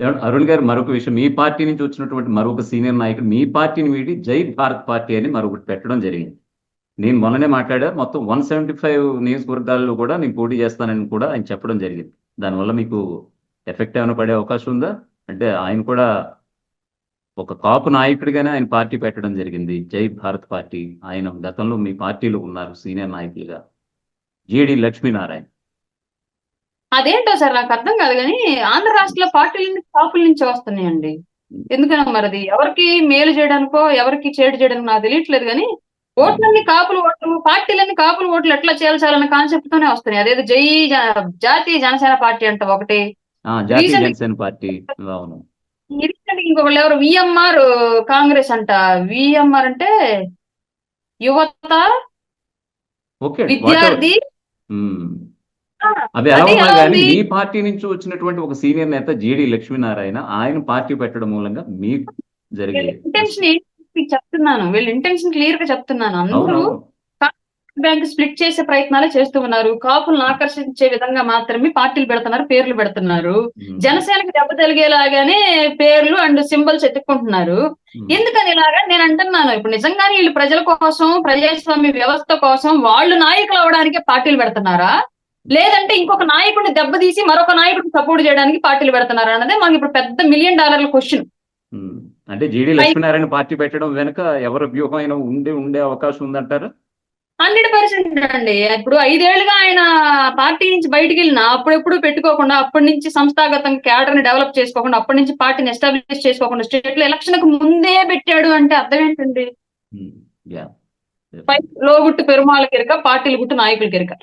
అరుణ్ గారు మరొక విషయం మీ పార్టీ నుంచి వచ్చినటువంటి మరొక సీనియర్ నాయకుడు మీ పార్టీని వీడి జై భారత్ పార్టీ అని మరొకటి పెట్టడం జరిగింది. నేను మొన్ననే మాట్లాడా మొత్తం వన్ సెవెంటీ ఫైవ్ నియోజకవర్గాల్లో కూడా నేను పోటీ చేస్తానని కూడా ఆయన చెప్పడం జరిగింది. దానివల్ల మీకు ఎఫెక్ట్ ఏమైనా పడే అవకాశం ఉందా? అంటే ఆయన కూడా ఒక కాపు నాయకుడిగానే ఆయన పార్టీ పెట్టడం జరిగింది. జై భారత్ పార్టీ. ఆయన గతంలో మీ పార్టీలో ఉన్నారు సీనియర్ నాయకులుగా. జేడి లక్ష్మీనారాయణ. అదేంటో సార్ నాకు అర్థం కాదు కానీ ఆంధ్ర రాష్ట్రంలో పార్టీల నుంచి కాపుల నుంచి వస్తున్నాయండి? ఎందుకనో మరి అది ఎవరికి మేలు చేయడానికో ఎవరికి చేడు చేయడానికి నాకు తెలియట్లేదు కానీ ఓట్లన్నీ కాపులు ఓట్లు పార్టీలన్నీ కాపులు ఓట్లు ఎట్లా చేయాల్సాలన్న కాన్సెప్ట్ తోనే వస్తున్నాయి. అదేదో జై జాతీయ జనసేన పార్టీ అంట ఒకటి. ఇంకొకళ్ళు ఎవరు? విఎంఆర్ కాంగ్రెస్ అంట. విఎంఆర్ అంటే యువత విద్యార్థి అవి ఎలా ఉన్నా కానీ? మీ పార్టీ నుంచి వచ్చినటువంటి ఒక సీనియర్ నేత జేడి లక్ష్మీనారాయణ ఆయన పార్టీ పెట్టడం మూలంగా మీకు జరిగే వీళ్ళ ఇంటెన్షన్ చెప్తున్నాను. వీళ్ళ ఇంటెన్షన్ క్లియర్గా చెప్తున్నాను. అందరూ బ్యాంక్ స్ప్లిట్ చేసే ప్రయత్నాలే చేస్తూ ఉన్నారు. కాపులను ఆకర్షించే విధంగా మాత్రమే పార్టీలు పెడుతున్నారు పేర్లు పెడుతున్నారు. జనసేనకి దెబ్బ తగిలేలాగానే పేర్లు అండ్ సింబల్స్ ఎత్తుక్కుంటున్నారు. ఎందుకని ఇలాగా? నేను అంటున్నాను. ఇప్పుడు నిజంగానే వీళ్ళు ప్రజల కోసం ప్రజాస్వామ్య వ్యవస్థ కోసం వాళ్ళు నాయకులు అవడానికే పార్టీలు పెడుతున్నారా? లేదంటే ఇంకొక నాయకుడిని దెబ్బతీసి మరొక నాయకుడిని సపోర్ట్ చేయడానికి పార్టీలు పెడుతున్నారా అన్నదే మాకు ఇప్పుడు పెద్ద మిలియన్ డాలర్ల క్వశ్చన్. అంటే జేడి లక్ష్మీనారాయణ పార్టీ పెట్టడం వెనుక ఎవరి వ్యూహం అయినా ఉండే ఉండే అవకాశం ఉందంటారు? హండ్రెడ్ పర్సెంట్ అండి. ఇప్పుడు ఐదేళ్ళుగా ఆయన పార్టీ నుంచి బయటికి వెళ్ళినా అప్పుడెప్పుడు పెట్టుకోకుండా అప్పటి నుంచి సంస్థాగతంగా క్యాడర్ని డెవలప్ చేసుకోకుండా అప్పటి నుంచి పార్టీని ఎస్టాబ్లిష్ చేసుకోకుండా స్టేట్లో ఎలక్షన్కు ముందే పెట్టాడు అంటే అర్థం ఏంటండి? ఉమ్, యా. పై లోగుట్టు పెరుమాళ కిరక పార్టీలు గుట్టు నాయకుల కిరక.